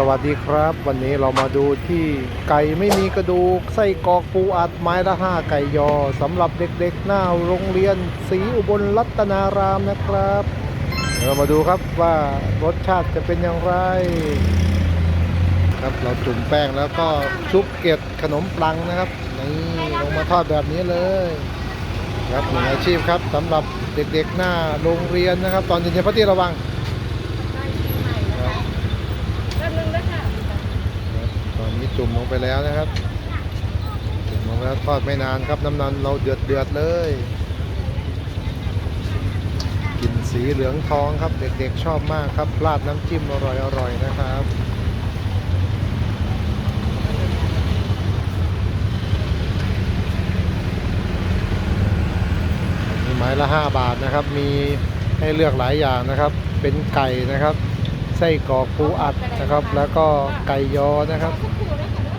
สวัสดีครับ วันนี้เรามาดูที่ไก่ไม่มีกระดูกไส้กรอกปูอัดไม้ละห้าไก่ยอสำหรับเด็กๆ หน้าโรงเรียนศรีอุบลรัตนารามนะครับ เรามาดูครับว่ารสชาติจะเป็นอย่างไร ครับเราจุ่มแป้งแล้วก็ชุบเกล็ดขนมปังนะครับนี่ลงมาทอดแบบนี้เลยครับมืออาชีพครับสำหรับเด็กๆหน้าโรงเรียนนะครับ ตอนเย็นๆพัที่ระวัง แป๊บนึงนะคะ ตอนนี้ จุ่มลงไปแล้วนะครับ จุ่มลงแล้วทอดไม่นานครับน้ำมันเราเดือดเดือดเลยกลิ่นสีเหลืองทองครับ เด็กๆชอบมากครับราดน้ำจิ้มอร่อยๆนะครับมีไม้ละ 5 บาทนะครับ มีให้เลือกหลายอย่างนะครับ เป็นไก่นะครับไส้กรอกปูอัดนะครับ แล้วก็ไก่ยอนะครับ สักครู่นะคะเนอะ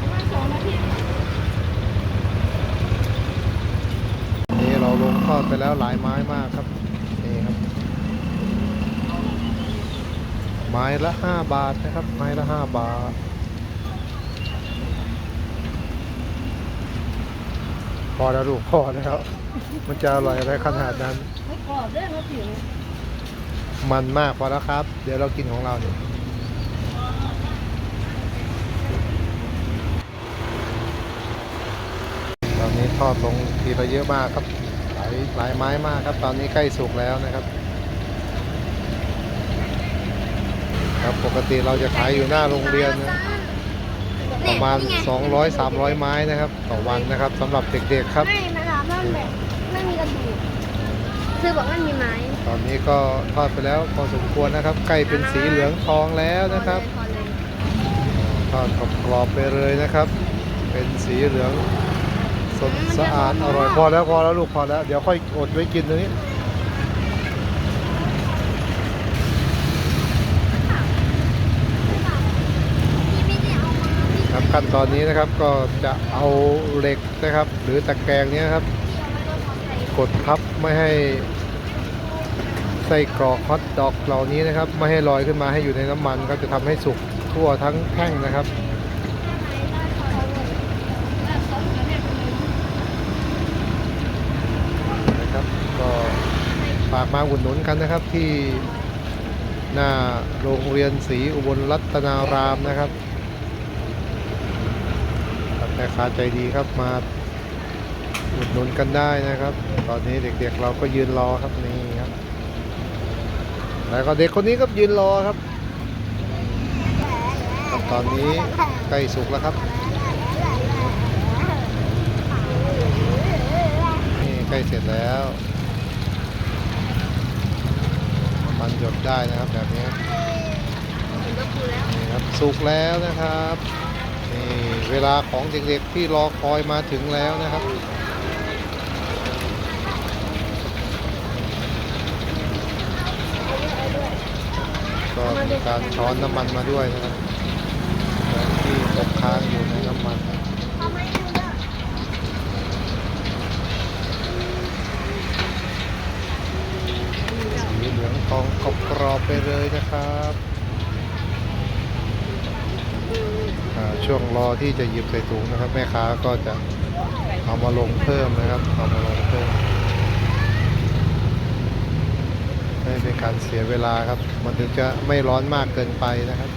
ประมาณสองนาที นี่เราลงท อดไปแล้วหลายไม้มากครับนี่ครับ ไม้ละ5บาทนะครับ ไม้ละ5บาทพอแล้วลูกพอแล้วมันจะอร่อยอะไรขนาดนั้นไม่กรอบด้วยครับผิวมันมากพอแล้วครับ เดี๋ยวเรากินของเราเนี่ยตอนนี้ทอดลงทีละเยอะมากครับ ลายหลายไม้มากครับ ตอนนี้ใกล้สุกแล้วนะครับ ครับปกติเราจะขายอยู่หน้าโรงเรียนนะประมาณ 200-300 ไม้นะครับ ต่อวันนะครับสำหรับเด็กๆครับ ไม่นะคะมันแบบไม่มีกระดูกคือบอกมันมีไม้ตอนนี้ก็ทอดไปแล้วพอสมควรนะครับ ใกล้เป็นสีเหลืองทองแล้วนะครับพอเลยทอดกรอบๆไปเลยนะครับ เป็นสีเหลือง สดสะอาดอร่อยพอแล้วพอแล้วลูกพอแล้ว เดี๋ยวค่อยอดไว้กินตรงนี้พี่ไม่ได้เอามาพี่ครับขั้นตอนนี้นะครับก็จะเอาเหล็กนะครับ หรือตะแกรงเนี้ยครับ กดทับไม่ให้ไส้กรอกฮอตดอกเหล่านี้นะครับ ไม่ให้ลอยขึ้นมาให้อยู่ในน้ำมันก็จะทำให้สุกทั่วทั้งแท่งนะครับนะครับก็ ฝากมาอุดหนุนกันนะครับที่หน้าโรงเรียนศรีอุบลรัตนารามนะครับแม่ค้าใจดีครับมาอุดหนุนกันได้นะครับ ตอนนี้เด็กๆเราก็ยืนรอครับนี่ครับ แล้วก็เด็กคนนี้ก็ยืนรอครับ ตอนนี้ใกล้สุกแล้วครับนี่ใกล้เสร็จแล้วน้ำมันหยด ได้นะครับแบบนี้นี่ครับสุกแล้วนะครับนี่เวลาของเด็กๆที่รอคอยมาถึงแล้วนะครับก็มีการช้อนน้ำมันมาด้วยนะครับที่ตกค้างอยู่ในน้ำมัน ของทองกรอบไปเลยนะครับช่วงรอที่จะหยิบใส่ถุงนะครับ แม่ค้าก็จะเอามาลงเพิ่มนะครับเอามาลงเพิ่มไม่เป็นการเสียเวลาครับ มันถึงจะไม่ร้อนมากเกินไปนะครับ